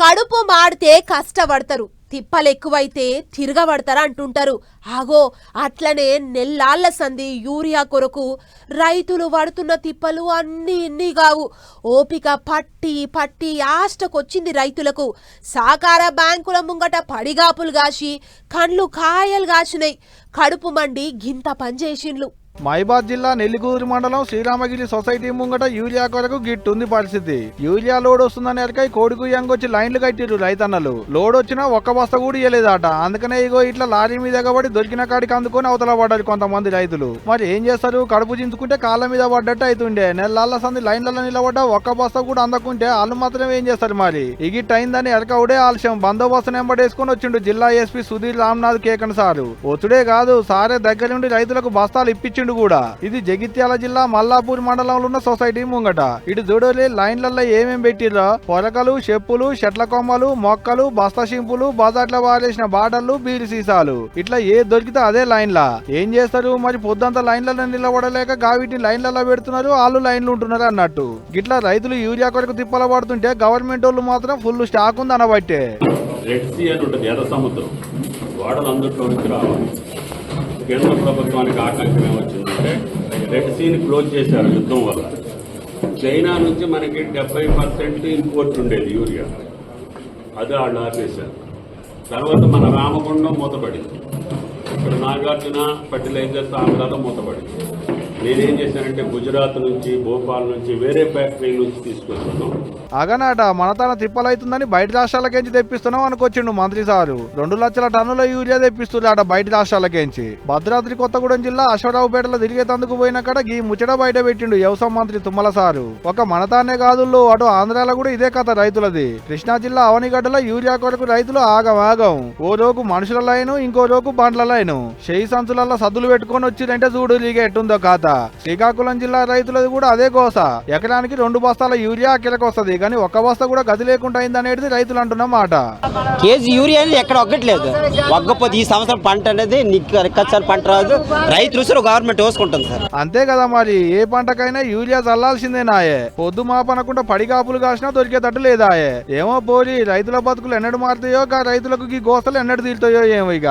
కడుపు మాడితే కష్టపడతారు. తిప్పలెక్కువైతే తిరగబడతారా అంటుంటారు. ఆగో అట్లనే నెల్లాళ్ళ సంధి యూరియా కొరకు రైతులు పడుతున్న తిప్పలు అన్నీ ఇన్ని కావు. ఓపిక పట్టి పట్టి ఆష్టకొచ్చింది రైతులకు. సాకార బ్యాంకుల ముంగట పడిగాపులు కాసి కండ్లు కాయలు కాసినాయి. కడుపు మండి గింత పనిచేసిండ్లు మైబాద్ జిల్లా నెల్లికూరు మండలం శ్రీరామగిరి సొసైటీ ముంగట యూరియా కొరకు గిట్టుంది పరిస్థితి. యూరియా లోడ్ వస్తుందని ఎరకై కోడికు వచ్చి లైన్లు కట్టిరు రైతన్నలు. లోడ్ వచ్చినా ఒక్క బస్త కూడా ఇయ్యలేదట. అందుకనే ఇగో ఇట్లా లారీ మీద ఎగబడి దొరికిన కాడికి అందుకొని అవతల పడ్డారు కొంతమంది రైతులు. మరి ఏం చేస్తారు? కడుపు చించుకుంటే కాళ్ళ మీద పడ్డట్టు అవుతుండే నెలల సంది లైన్లలో నిలబడ్డా ఒక్క బస్త కూడా అందకుంటే వాళ్ళు మాత్రం ఏం చేస్తారు మరి? ఇగిట్ అయిందని ఎరకవుడే ఆలస్యం. బందోబస్తు నెంబడేసుకొని వచ్చిండు జిల్లా ఎస్పీ సుధీర్ రామ్నాథ్ కేకన్ సారు. ఒత్తుడే కాదు సారే దగ్గరుండి రైతులకు బస్తాలు ఇప్పించిండు కూడా. ఇది జగిత్యాల జిల్లా మల్లాపూర్ మండలంలో ఉన్న సొసైటీ ముంగట. ఇటు చూడలే లైన్లలో ఏమేం పెట్టిరో పొరకలు చెప్పులు చెట్ల కొమ్మలు మొక్కలు బస్తా షింపులు బజార్ల వారేసిన బాటలు బీరు సీసాలు. ఇట్లా ఏ దొరికితే అదే లైన్లా. ఏం చేస్తారు? మరి పొద్దంతా లైన్లలో నిలబడలేక గావిటిని లైన్లలో పెడుతున్నారు వాళ్ళు లైన్లు ఉంటున్నారు అన్నట్టు. గిట్లా రైతులు యూరియా కొరకు తిప్పల పడుతుంటే గవర్నమెంట్ వాళ్ళు మాత్రం ఫుల్ స్టాక్ ఉంది అనబట్టే. రెడ్ సీ అని ఉంటుంది ఎర్ర సముద్రం. వాడలు అందులోనికి రావాలి. కేంద్ర ప్రభుత్వానికి ఆటంకం ఏమొచ్చిందంటే రెడ్ సీని క్లోజ్ చేశారు యుద్ధం వల్ల. చైనా నుంచి మనకి డెబ్బై పర్సెంట్ ఇంపోర్ట్ ఉండేది యూరియా. అది వాళ్ళు ఆపేశారు. తర్వాత మన రామగుండం మూతపడింది. ఇక్కడ నాగార్జున ఫర్టిలైజర్స్ ఆంధ్రాలో మూతపడింది. నేనేం చేశానంటే గుజరాత్ నుంచి భోపాల్ నుంచి వేరే ఫ్యాక్టరీ నుంచి తీసుకొస్తున్నాం అగనాట మన తన తిప్పలైతుందని బయట రాష్ట్రాలకేంచి తెప్పిస్తున్నాం అనుకొచ్చిండు మంత్రి సారు. రెండు లక్షల టన్నుల యూరియా తెప్పిస్తున్నాడ బయట రాష్ట్రాలకేంచి. భద్రాద్రి కొత్తగూడెం జిల్లా అశ్వరావుపేటలో తిరిగేతందుకు పోయిన కాడ గీ ముచ్చట బయట పెట్టిండు వ్యవసాయ మంత్రి తుమ్మల సారు. ఒక మనతానే కాదుల్లో అటు ఆంధ్రాలో కూడా ఇదే కథ రైతులది. కృష్ణా జిల్లా అవనిగడ్డలో యూరియా కొరకు రైతులు ఆగం ఆగం ఓ రోజు మనుషుల లైను ఇంకో రోజు బండ్ల లైను చేయి సంచులలో సద్దులు పెట్టుకొని వచ్చిందంటే చూడు లీగ ఎట్టుందో ఖాతా శ్రీకాకుళం జిల్లా రైతులది కూడా అదే కోస. ఎకరానికి రెండు బస్తాల యూరియా కిలకు వస్తది. కానీ ఒక్క బస్తా కూడా గది లేకుండా అయిందనేది రైతులు అంటున్న మాట. కేజీ యూరియా అనేది ఎక్కడ ఒగ్గట్లేదు. ఒగ్గపోతే ఈ సంవత్సరం పంట అనేది నిక్కసారి పంట రాదు. రైతు రుసులు గవర్నమెంట్ వేసుకుంటుంది సార్. అంతే కదా మరి. ఏ పంటకైనా యూరియా చల్లాల్సిందే నాయే. పొద్దు మాపనకుండా పడిగాపులు కాసినా దొరికేటట్టు లేదాయే. ఏమో పోరి రైతుల బతుకులు ఎన్నడు మారుతాయో రైతులకు ఈ గోస్తలు ఎన్నడు తీరుతాయో ఏమో ఇక